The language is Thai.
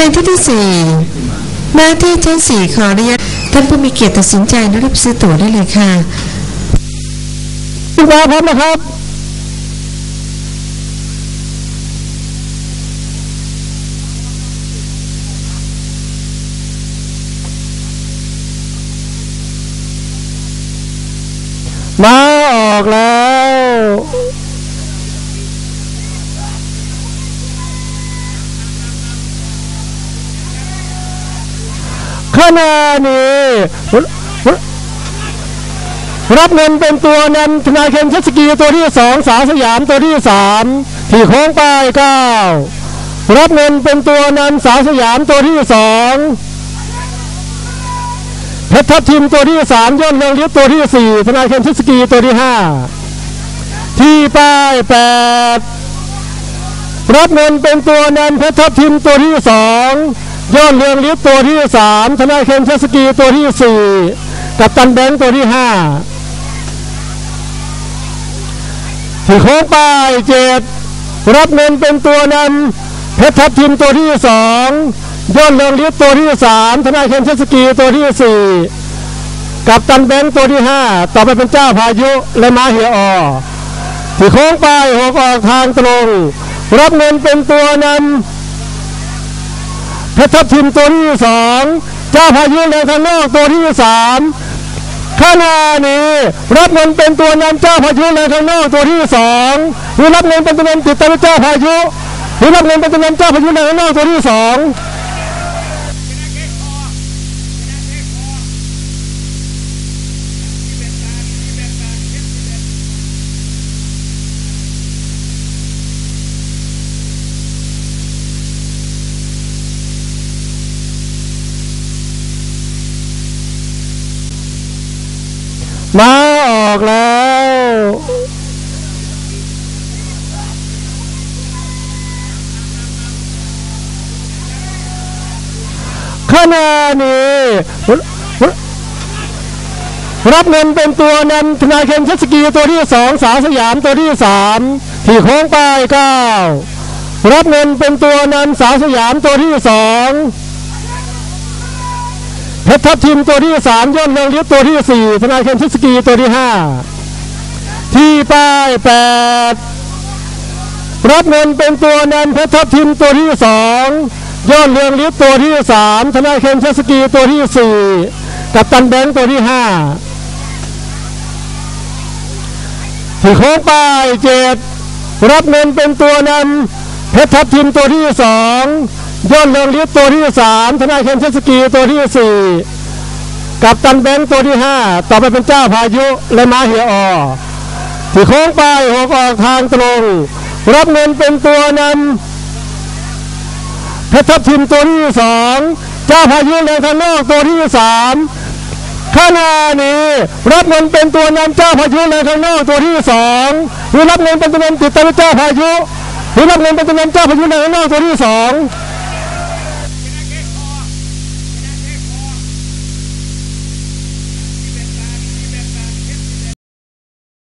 ในที่ที่สี่หน้าที่ที่สี่ขออนุญาตท่านผู้มีเกียรติตัดสินใจและรีบซื้อตั๋วได้เลยค่ะคุณปาพร้อมนะครับมาออกแล้ว ขณะนี้รับเงินเป็นตัวนำธนาเคนเชสกีตัวที่สองสาวสยามตัวที่สามที่โค้งป้ายเก้ารับเงินเป็นตัวนำสาวสยามตัวที่สองเพชรทัพทิมตัวที่สามย่นเรืองฤทธิ์ตัวที่สี่ธนาเคนเชสกีตัวที่ห้าที่ป้ายแปดรับเงินเป็นตัวนำเพชรทัพทิมตัวที่สอง ย่นเรืองฤทธิ์ตัวที่สามธนาเคนเชสกีตัวที่สี่กับตันแบงค์ตัวที่ห้าที่โค้งไปเจ็ดรับเงินเป็นตัวนำเพชรทัพทิมตัวที่สองย่นเรืองฤทธิ์ตัวที่สามธนาเคนเชสกีตัวที่สี่กับตันแบงค์ตัวที่ห้าต่อไปเป็นเจ้าพายุและม้าเหียออที่โค้งไปหกออกทางตรง รับเงินเป็นตัวนำ เพชรทัพทิมตัวที่สองเจ้าพายุแรงทางนอกตัวที่สามขณะนี้รับเงินเป็นตัวนำเจ้าพายุแรงทางนอกตัวที่สองหรือรับเงินเป็นตัวนำติดตามเจ้าพายุหรือรับเงินเป็นตัวนำเจ้าพายุแรงทางนอกตัวที่สอง มาออกแล้ว ขณะนี้ รับเงินเป็นตัวนำธนาเคนเชสกีตัวที่สองสาวสยามตัวที่สามที่โค้งป้ายเก้ารับเงินเป็นตัวนำสาวสยามตัวที่สอง เพชรทัพทิมตัวที่สามย่นเรืองฤทธิ์ตัวที่สี่ธนาเคนทิสกีตัวที่ห้าที่ป้ายแปดรับเงินเป็นตัวนำเพชรทัพทิมตัวที่สองย่นเรืองฤทธิ์ตัวที่สามธนาเคนทิสกีตัวที่สี่กับตันแบงตัวที่ห้าที่โค้งป้ายเจ็ดรับเงินเป็นตัวนำเพชรทัพทิมตัวที่สอง ย่นเรืองฤทธิ์ตัวที่สามธนายเคนเชสกีตัวที่สี่กับตันแบงค์ตัวที่ห้าต่อไปเป็นเจ้าพายุและมาเหียออที่โค้งไปหกออกทางตรง รับเงินเป็นตัวนำเพชรทัพทิมตัวที่สองเจ้าพายุในทางนอกตัวที่สามขณะนี้รับเงินเป็นตัวนำเจ้าพายุในทางนอกตัวที่สองหรือรับเงินเป็นตัวนำติดตามเจ้าพายุหรือรับเงินเป็นตัวนำเจ้าพายุในทางนอกตัวที่สอง